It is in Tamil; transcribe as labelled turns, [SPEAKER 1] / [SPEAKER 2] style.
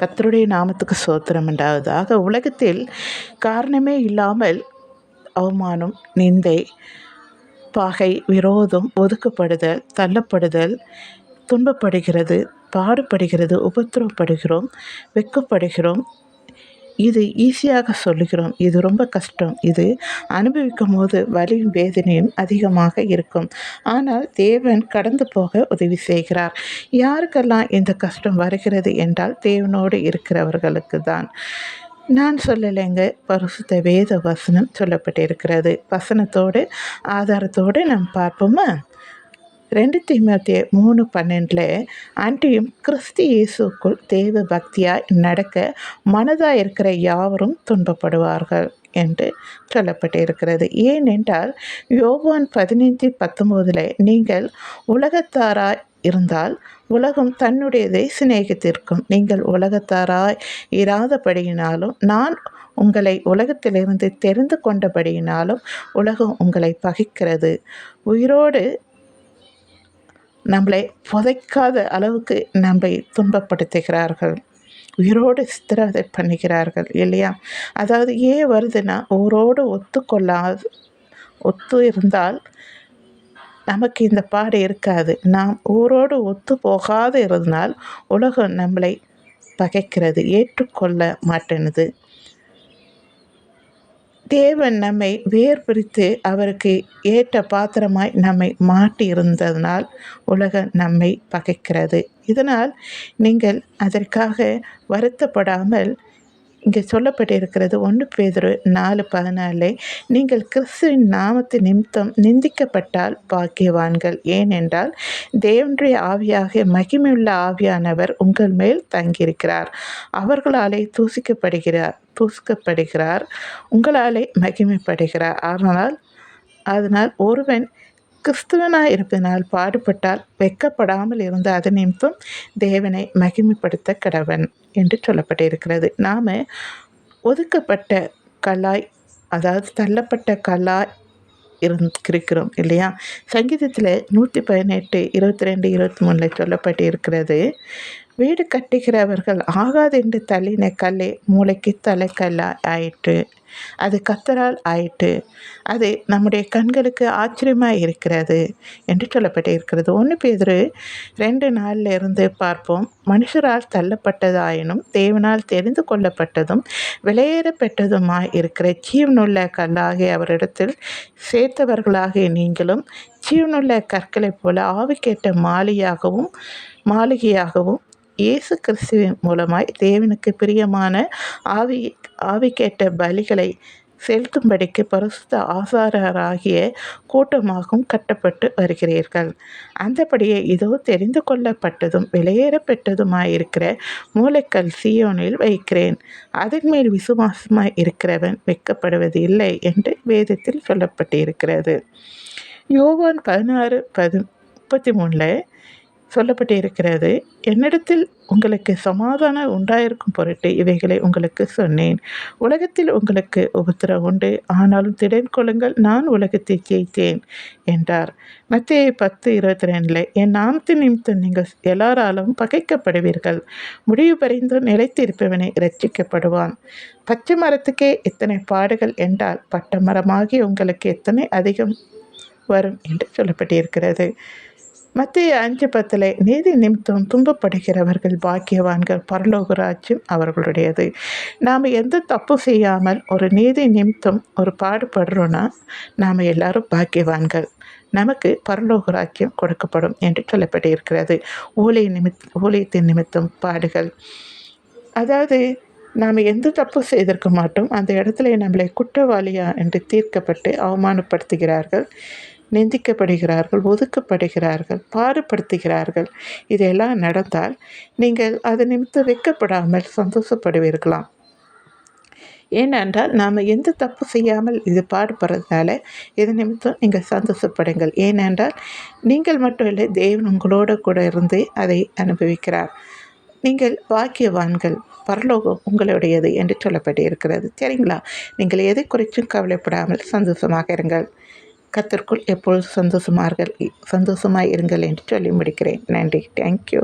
[SPEAKER 1] கத்தருடைய நாமத்துக்கு சோத்திரம் உண்டாவதாக. உலகத்தில் காரணமே இல்லாமல் அவமானம் நிந்தை பகை விரோதம் ஒதுக்கப்படுதல் தள்ளப்படுதல் துன்பப்படுகிறது பாடுபடுகிறது உபத்திரவப்படுகிறோம் வெக்கப்படுகிறோம் இது ஈஸியாக சொல்லுகிறோம். இது ரொம்ப கஷ்டம். இது அனுபவிக்கும் போது வலியும் வேதனையும் அதிகமாக இருக்கும். ஆனால் தேவன் கடந்து போக உதவி செய்கிறார். யாருக்கெல்லாம் இந்த கஷ்டம் வருகிறது என்றால் தேவனோடு இருக்கிறவர்களுக்கு தான். நான் சொல்லலைங்க. பரிசுத்த வேத வசனம் சொல்லப்பட்டிருக்கிறது. வசனத்தோடு ஆதாரத்தோடு நாம் பார்ப்போமா? ரெண்டு தீமத்திய மூணு பன்னெண்டில் அன்றியும் கிறிஸ்து இயேசுக்குள் தேவ பக்தியாய் நடக்க மனதாக இருக்கிற யாவரும் துன்பப்படுவார்கள் என்று சொல்லப்பட்டிருக்கிறது. ஏனென்றால் யோவான் பதினைஞ்சு பத்தொம்போதில் நீங்கள் உலகத்தாராய் இருந்தால் உலகம் தன்னுடையதை சிநேகித்திருக்கும் நீங்கள் உலகத்தாராய் இராதபடியினாலும் நான் உங்களை உலகத்திலிருந்து தெரிந்து கொண்டபடியினாலும் உலகம் உங்களை பகிக்கிறது. உயிரோடு நம்மளை புதைக்காத அளவுக்கு நம்மை துன்பப்படுத்துகிறார்கள். உயிரோடு சித்திரவதை பண்ணுகிறார்கள் இல்லையா? அதாவது ஏன் வருதுன்னா உயிரோடு ஒத்துக்கொள்ளாது ஒத்து இருந்தால் நமக்கு இந்த பாடு இருக்காது. நாம் ஊரோடு ஒத்து போகாது இருந்தால் உலகம் நம்மளை பகைக்கிறது ஏற்றுக்கொள்ள மாட்டேனுது தேவன் நம்மை வேர் பிரித்து அவருக்கு ஏற்ற பாத்திரமாய் நம்மை மாட்டியிருந்ததனால் உலகம் நம்மை பகைக்கிறது. இதனால் நீங்கள் அதற்காக வருத்தப்படாமல் இங்கே சொல்லப்பட்டிருக்கிறது ஒன்று பேதொரு நாலு பதினாலு. நீங்கள் கிறிஸ்துவின் நாமத்து நிமித்தம் நிந்திக்கப்பட்டால் பாக்கியவான்கள். ஏனென்றால் தேவனுடைய ஆவியாக மகிமையுள்ள ஆவியானவர் உங்கள் மேல் தங்கியிருக்கிறார். அவர்களாலே தூசிக்கப்படுகிறார் தூசிக்கப்படுகிறார் உங்களாலே மகிமைப்படுகிறார். ஆனால் அதனால் ஒருவன் கிறிஸ்துவனாக இருப்பதனால் பாடுபட்டால் வெக்கப்படாமல் இருந்த அது நிமித்தம் தேவனை மகிமைப்படுத்த கடவன் என்று சொல்லப்பட்டிருக்கிறது. நாம் ஒதுக்கப்பட்ட கலாய் அதாவது தள்ளப்பட்ட கலாய் இருக்கிறோம் இல்லையா? சங்கீதத்தில் நூற்றி பதினெட்டு இருபத்தி ரெண்டு இருபத்தி மூணில் சொல்லப்பட்டு இருக்கிறது வீடு கட்டுகிறவர்கள் ஆகாதென்று தள்ளின கல்லே மூளைக்கு தலைக்கல்லாய் ஆயிற்று. அது கத்தரால் ஆயிட்டு அது நம்முடைய கண்களுக்கு ஆச்சரியமாக இருக்கிறது என்று சொல்லப்பட்டு இருக்கிறது ஒன்று பேர் ரெண்டு நாளில் இருந்து பார்ப்போம். மனுஷரால் தள்ளப்பட்டதாயினும் தேவனால் தெரிந்து கொள்ளப்பட்டதும் விலையேறப்பெற்றதுமாய் இருக்கிற ஜீவனுள்ள கல்லாகி அவரிடத்தில் சேர்த்தவர்களாகிய நீங்களும் ஜீவனுள்ள கற்களைப் போல ஆவிக்கேட்ட மாளிகையாகவும் மாளிகையாகவும் இயேசு கிறிஸ்துவின் மூலமாய் தேவனுக்கு பிரியமான ஆவி ஆவி கேட்ட பலிகளை செலுத்தும்படிக்கு பரிசுத்த ஆசாரராகிய கூட்டமாகவும் கட்டப்பட்டு வருகிறீர்கள். அந்தபடியே இதோ தெரிந்து கொள்ளப்பட்டதும் வெளியேறப்பட்டதுமாயிருக்கிற மூளைக்கல் சியோனில் வைக்கிறேன். அதன் மேல் விசுவாசமாய் இருக்கிறவன் வைக்கப்படுவது இல்லை என்று வேதத்தில் சொல்லப்பட்டிருக்கிறது. யோவான் பதினாறு பது முப்பத்தி மூணில் சொல்லப்பட்டு இருக்கிறது. என்னிடத்தில் உங்களுக்கு சமாதானம் உண்டாயிருக்கும் பொருட்டு இவைகளை உங்களுக்கு சொன்னேன். உலகத்தில் உங்களுக்கு உபத்திரம் உண்டு. ஆனாலும் திடன் கொள்ளுங்கள் நான் உலகத்தை ஜெயித்தேன் என்றார். மத்திய பத்து இருபத்தி ரெண்டில் என் நாமத்தின் நிமித்தம் நீங்கள் எல்லாராலும் பகைக்கப்படுவீர்கள். முடிவு பறிந்து நிலைத்திருப்பவனை ரட்சிக்கப்படுவான் பச்சை மரத்துக்கே எத்தனை பாடுகள் என்றால் பட்ட மரமாகி உங்களுக்கு எத்தனை அதிகம் வரும் என்று சொல்லப்பட்டிருக்கிறது. மத்திய அஞ்சு பத்தில் நீதி நிமித்தம் துன்பப்படுகிறவர்கள் பாக்கியவான்கள் பரலோகராஜ்யம் அவர்களுடையது. நாம் எந்த தப்பு செய்யாமல் ஒரு நீதி நிமித்தம் ஒரு பாடுபடுறோன்னா நாம் எல்லாரும் பாக்கியவான்கள். நமக்கு பரலோகராஜ்யம் கொடுக்கப்படும் என்று சொல்லப்பட்டிருக்கிறது. ஊழிய நிமித் ஊழியத்தின் நிமித்தம் பாடுகள். அதாவது நாம் எந்த தப்பு செய்திருக்க மாட்டோம் அந்த இடத்துல நம்மளை குற்றவாளியா என்று தீர்க்கப்பட்டு அவமானப்படுத்துகிறார்கள். நிந்திக்கப்படுகிறார்கள் ஒதுக்கப்படுகிறார்கள் பாடுபடுத்துகிறார்கள். இதெல்லாம் நடந்தால் நீங்கள் அது நிமித்தம் வைக்கப்படாமல் சந்தோஷப்படுவீர்களாம். ஏனென்றால் நாம் எந்த தப்பு செய்யாமல் இது பாடுபடுறதுனால இது நிமித்தம் நீங்கள் சந்தோஷப்படுங்கள். ஏனென்றால் நீங்கள் மட்டும் இல்லை தேவன் உங்களோட கூட இருந்து அதை அனுபவிக்கிறார். நீங்கள் வாக்கியவான்கள் பரலோகம் உங்களுடையது என்று சொல்லப்பட்டிருக்கிறது. சரிங்களா? நீங்கள் எதை குறித்தும் கவலைப்படாமல் சந்தோஷமாக இருங்கள். கத்திற்குள் எப்பொழுது சந்தோஷமாக சந்தோஷமாக இருங்கள் என்று சொல்லி முடிக்கிறேன். நன்றி. தேங்க்யூ